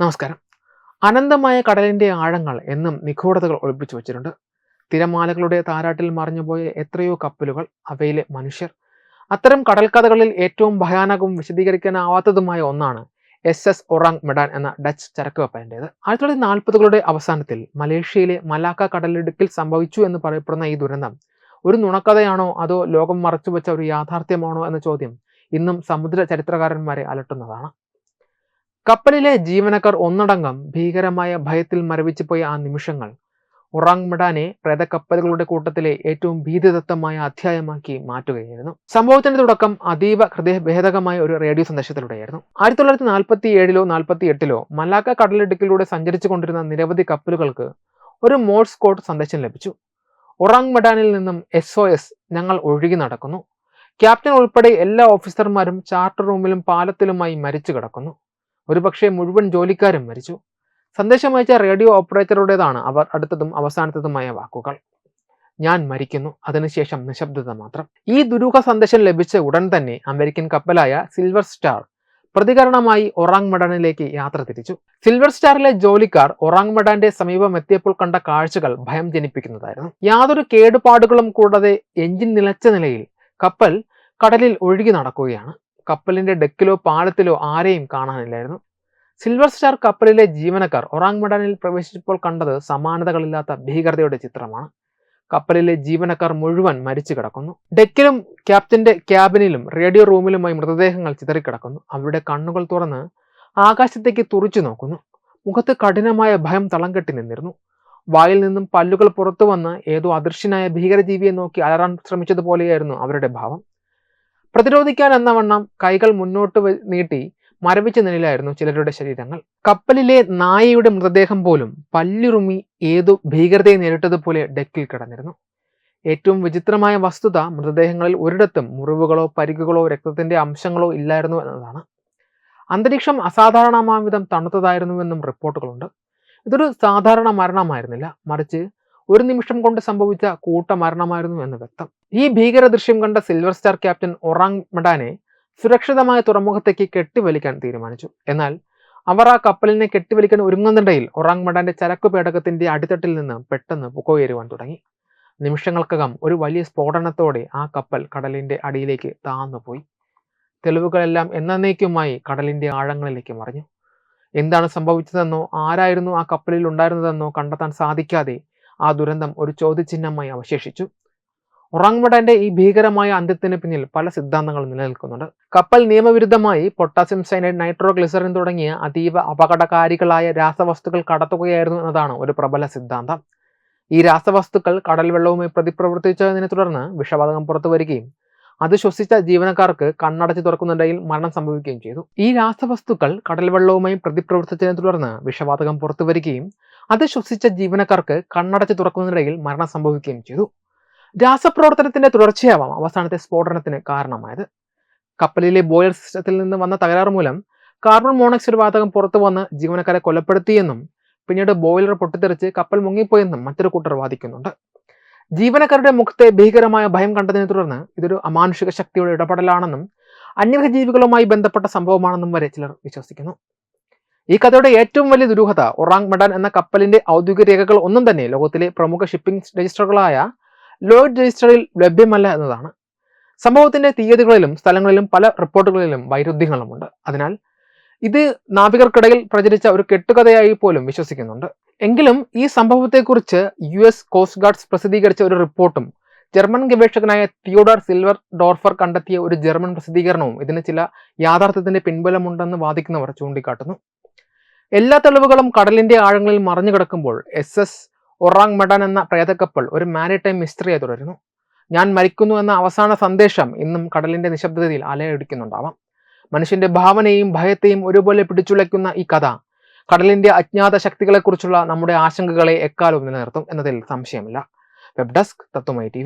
നമസ്കാരം. അനന്തമായ കടലിന്റെ ആഴങ്ങൾ എന്നും നിഗൂഢതകൾ ഒളിപ്പിച്ചു വച്ചിട്ടുണ്ട്. തിരമാലകളുടെ താരാട്ടിൽ മറിഞ്ഞുപോയ എത്രയോ കപ്പലുകൾ അവയിലെ മനുഷ്യർ. അത്തരം കടൽക്കഥകളിൽ ഏറ്റവും ഭയാനകവും വിശദീകരിക്കാനാവാത്തതുമായ ഒന്നാണ് എസ് എസ് ഒറാങ് മെഡാൻ എന്ന ഡച്ച് ചരക്ക് കപ്പലിന്റെത് ആയിരത്തി തൊള്ളായിരത്തി നാൽപ്പതുകളുടെ അവസാനത്തിൽ മലേഷ്യയിലെ മലാക്ക കടലിടുക്കിൽ സംഭവിച്ചു എന്ന് പറയപ്പെടുന്ന ഈ ദുരന്തം ഒരു നുണക്കഥയാണോ അതോ ലോകം മറച്ചുവെച്ച ഒരു യാഥാർത്ഥ്യമാണോ എന്ന ചോദ്യം ഇന്നും സമുദ്ര ചരിത്രകാരന്മാരെ അലട്ടുന്നതാണ്. കപ്പലിലെ ജീവനക്കാർ ഒന്നടങ്കം ഭീകരമായ ഭയത്തിൽ മരവിച്ചു പോയ ആ നിമിഷങ്ങൾ ഒറാങ് മെഡാനെ പ്രേതക്കപ്പലുകളുടെ കൂട്ടത്തിലെ ഏറ്റവും ഭീതിദത്തമായ അധ്യായമാക്കി മാറ്റുകയായിരുന്നു. സംഭവത്തിന്റെ തുടക്കം അതീവ ഹൃദയഭേദകമായ ഒരു റേഡിയോ സന്ദേശത്തിലൂടെയായിരുന്നു. ആയിരത്തി തൊള്ളായിരത്തി നാൽപ്പത്തി ഏഴിലോ നാൽപ്പത്തി എട്ടിലോ മലാക്ക കടലിടുക്കിലൂടെ സഞ്ചരിച്ചു കൊണ്ടിരുന്ന നിരവധി കപ്പലുകൾക്ക് ഒരു മോഴ്സ് കോഡ് സന്ദേശം ലഭിച്ചു. ഒറാങ് മെഡാനിൽ നിന്നും എസ് ഒ എസ് ഞങ്ങൾ ഒഴുകി നടക്കുന്നു. ക്യാപ്റ്റൻ ഉൾപ്പെടെ എല്ലാ ഓഫീസർമാരും ചാർട്ടർ റൂമിലും പാലത്തിലുമായി മരിച്ചു കിടക്കുന്നു. ഒരുപക്ഷെ മുഴുവൻ ജോലിക്കാരും മരിച്ചു. സന്ദേശം അയച്ച റേഡിയോ ഓപ്പറേറ്ററുടേതാണ് അവർ അടുത്തതും അവസാനത്തതുമായ വാക്കുകൾ. ഞാൻ മരിക്കുന്നു അതിനുശേഷം നിശബ്ദത മാത്രം. ഈ ദുരൂഹ സന്ദേശം ലഭിച്ച ഉടൻ തന്നെ അമേരിക്കൻ കപ്പലായ സിൽവർ സ്റ്റാർ പ്രതികരണമായി ഒറാങ് മെഡാനിലേക്ക് യാത്ര തിരിച്ചു. സിൽവർ സ്റ്റാറിലെ ജോലിക്കാർ ഒറാങ് മെഡാന്റെ സമീപം എത്തിയപ്പോൾ കണ്ട കാഴ്ചകൾ ഭയം ജനിപ്പിക്കുന്നതായിരുന്നു. യാതൊരു കേടുപാടുകളും കൂടാതെ എഞ്ചിൻ നിലച്ച നിലയിൽ കപ്പൽ കടലിൽ ഒഴുകി നടക്കുകയാണ്. കപ്പലിന്റെ ഡെക്കിലോ പാലത്തിലോ ആരെയും കാണാനില്ലായിരുന്നു. സിൽവർ സ്റ്റാർ കപ്പലിലെ ജീവനക്കാർ ഒറാങ് മെഡാനിൽ പ്രവേശിച്ചപ്പോൾ കണ്ടത് സമാനതകളില്ലാത്ത ഭീകരതയുടെ ചിത്രമാണ്. കപ്പലിലെ ജീവനക്കാർ മുഴുവൻ മരിച്ചു കിടക്കുന്നു. ഡെക്കിലും ക്യാപ്റ്റന്റെ ക്യാബിനിലും റേഡിയോ റൂമിലുമായി മൃതദേഹങ്ങൾ ചിതറിക്കിടക്കുന്നു. അവരുടെ കണ്ണുകൾ തുറന്ന് ആകാശത്തേക്ക് തുറിച്ചു നോക്കുന്നു. മുഖത്ത് കഠിനമായ ഭയം തളം കെട്ടി നിന്നിരുന്നു. വായിൽ നിന്നും പല്ലുകൾ പുറത്തു വന്ന് ഏതോ അദൃശ്യനായ ഭീകരജീവിയെ നോക്കി അലറാൻ ശ്രമിച്ചതുപോലെയായിരുന്നു അവരുടെ ഭാവം. പ്രതിരോധിക്കാൻ എന്ന വണ്ണം കൈകൾ മുന്നോട്ട് നീട്ടി മരവിച്ച നിലയിലായിരുന്നു ചിലരുടെ ശരീരങ്ങൾ. കപ്പലിലെ നായയുടെ മൃതദേഹം പോലും പല്ലുറുമി ഏതു ഭീകരതയെ നേരിട്ടതുപോലെ ഡെക്കിൽ കിടന്നിരുന്നു. ഏറ്റവും വിചിത്രമായ വസ്തുത മൃതദേഹങ്ങളിൽ ഒരിടത്തും മുറിവുകളോ പരിക്കുകളോ രക്തത്തിന്റെ അംശങ്ങളോ ഇല്ലായിരുന്നു എന്നതാണ്. അന്തരീക്ഷം അസാധാരണമായ വിധം തണുത്തതായിരുന്നുവെന്നും റിപ്പോർട്ടുകളുണ്ട്. ഇതൊരു സാധാരണ മരണമായിരുന്നില്ല. മറിച്ച് ഒരു നിമിഷം കൊണ്ട് സംഭവിച്ച കൂട്ടമരണമായിരുന്നു എന്ന് വ്യക്തം. ഈ ഭീകര ദൃശ്യം കണ്ട സിൽവർ സ്റ്റാർ ക്യാപ്റ്റൻ ഒറാങ് മെഡാനെ സുരക്ഷിതമായ തുറമുഖത്തേക്ക് കെട്ടിവലിക്കാൻ തീരുമാനിച്ചു. എന്നാൽ അവർ ആ കപ്പലിനെ കെട്ടിവലിക്കാൻ ഒരുങ്ങുന്നിടയിൽ ഒറാങ് മെഡാന്റെ ചരക്കു പേടകത്തിന്റെ അടിത്തട്ടിൽ നിന്ന് പെട്ടെന്ന് പുകയുയരുവാൻ തുടങ്ങി. നിമിഷങ്ങൾക്കകം ഒരു വലിയ സ്ഫോടനത്തോടെ ആ കപ്പൽ കടലിന്റെ അടിയിലേക്ക് താന്നുപോയി. തെളിവുകളെല്ലാം എന്നേക്കുമായി കടലിന്റെ ആഴങ്ങളിലേക്ക് മറിഞ്ഞു. എന്താണ് സംഭവിച്ചതെന്നോ ആരായിരുന്നു ആ കപ്പലിൽ ഉണ്ടായിരുന്നതെന്നോ കണ്ടെത്താൻ സാധിക്കാതെ ആ ദുരന്തം ഒരു ചോദ്യചിഹ്നമായി അവശേഷിച്ചു. ഒറാങ്മഡാന്റെ ഈ ഭീകരമായ അന്ത്യത്തിന് പിന്നിൽ പല സിദ്ധാന്തങ്ങൾ നിലനിൽക്കുന്നുണ്ട്. കപ്പൽ നിയമവിരുദ്ധമായി പൊട്ടാസ്യം സൈനൈഡ് നൈട്രോഗ്ലിസറിൻ തുടങ്ങിയ അതീവ അപകടകാരികളായ രാസവസ്തുക്കൾ കടത്തുകയായിരുന്നു എന്നതാണ് ഒരു പ്രബല സിദ്ധാന്തം. ഈ രാസവസ്തുക്കൾ കടൽ വെള്ളവുമായി പ്രതിപ്രവർത്തിച്ചതിനെ തുടർന്ന് വിഷവാതകം പുറത്തു വരികയും അത് ശ്വസിച്ച ജീവനക്കാർക്ക് കണ്ണടച്ച് തുറക്കുന്നിടയിൽ മരണം സംഭവിക്കുകയും ചെയ്തു. ഈ രാസവസ്തുക്കൾ കടൽ വെള്ളവുമായി പ്രതിപ്രവർത്തിച്ചതിനെ തുടർന്ന് വിഷവാതകം പുറത്തു വരികയും അത് ശ്വസിച്ച ജീവനക്കാർക്ക് കണ്ണടച്ച് തുറക്കുന്നതിനിടയിൽ മരണം സംഭവിക്കുകയും ചെയ്തു. രാസപ്രവർത്തനത്തിന്റെ തുടർച്ചയാവാം അവസാനത്തെ സ്ഫോടനത്തിന് കാരണമായത്. കപ്പലിലെ ബോയിലർ സിസ്റ്റത്തിൽ നിന്ന് വന്ന തകരാറ് മൂലം കാർബൺ മോണോക്സൈഡ് വാതകം പുറത്തു വന്ന് ജീവനക്കാരെ കൊലപ്പെടുത്തിയെന്നും പിന്നീട് ബോയിലർ പൊട്ടിത്തെറിച്ച് കപ്പൽ മുങ്ങിപ്പോയെന്നും മറ്റൊരു കൂട്ടർ വാദിക്കുന്നുണ്ട്. ജീവനക്കാരുടെ മുഖത്തെ ഭീകരമായ ഭയം കണ്ടതിനെ തുടർന്ന് ഇതൊരു അമാനുഷിക ശക്തിയുടെ ഇടപെടലാണെന്നും അന്യഗ്രഹ ജീവികളുമായി ബന്ധപ്പെട്ട സംഭവമാണെന്നും വരെ ചിലർ വിശ്വസിക്കുന്നു. ഈ കഥയുടെ ഏറ്റവും വലിയ ദുരൂഹത ഒറാങ് മെഡാൻ എന്ന കപ്പലിന്റെ ഔദ്യോഗിക രേഖകൾ ഒന്നും തന്നെ ലോകത്തിലെ പ്രമുഖ ഷിപ്പിംഗ് രജിസ്റ്ററുകളായ ലോയിഡ് രജിസ്റ്ററിൽ ലഭ്യമല്ല എന്നതാണ്. സംഭവത്തിന്റെ തീയതികളിലും സ്ഥലങ്ങളിലും പല റിപ്പോർട്ടുകളിലും വൈരുദ്ധ്യങ്ങളുമുണ്ട്. അതിനാൽ ഇത് നാവികർക്കിടയിൽ പ്രചരിച്ച ഒരു കെട്ടുകഥയായി പോലും വിശ്വസിക്കുന്നുണ്ട്. എങ്കിലും ഈ സംഭവത്തെക്കുറിച്ച് യു എസ് കോസ്റ്റ് ഗാർഡ്സ് പ്രസിദ്ധീകരിച്ച ഒരു റിപ്പോർട്ടും ജർമ്മൻ ഗവേഷകനായ തിയോഡർ സിൽവർ ഡോർഫർ കണ്ടെത്തിയ ഒരു ജർമ്മൻ പ്രസിദ്ധീകരണവും ഇതിന് ചില യാഥാർത്ഥ്യത്തിന്റെ പിൻബലമുണ്ടെന്ന് വാദിക്കുന്നവർ ചൂണ്ടിക്കാട്ടുന്നു. എല്ലാ തെളിവുകളും കടലിന്റെ ആഴങ്ങളിൽ മറഞ്ഞു കിടക്കുമ്പോൾ എസ് എസ് ഒറാങ് മെഡൻ എന്ന പ്രേതക്കപ്പൽ ഒരു മാരിടൈം മിസ്റ്ററിയെ തുടരുന്നു. ഞാൻ മരിക്കുന്നു എന്ന അവസാന സന്ദേശം ഇന്നും കടലിന്റെ നിശബ്ദതയിൽ അലയടിക്കുന്നുണ്ടാവാം. മനുഷ്യന്റെ ഭാവനയും ഭയത്തെയും ഒരുപോലെ പിടിച്ചുലയ്ക്കുന്ന ഈ കഥ കടലിന്റെ അജ്ഞാത ശക്തികളെക്കുറിച്ചുള്ള നമ്മുടെ ആശങ്കകളെ എക്കാലവും നിലനിർത്തും എന്നതിൽ സംശയമില്ല. Web desk തത്വമായി T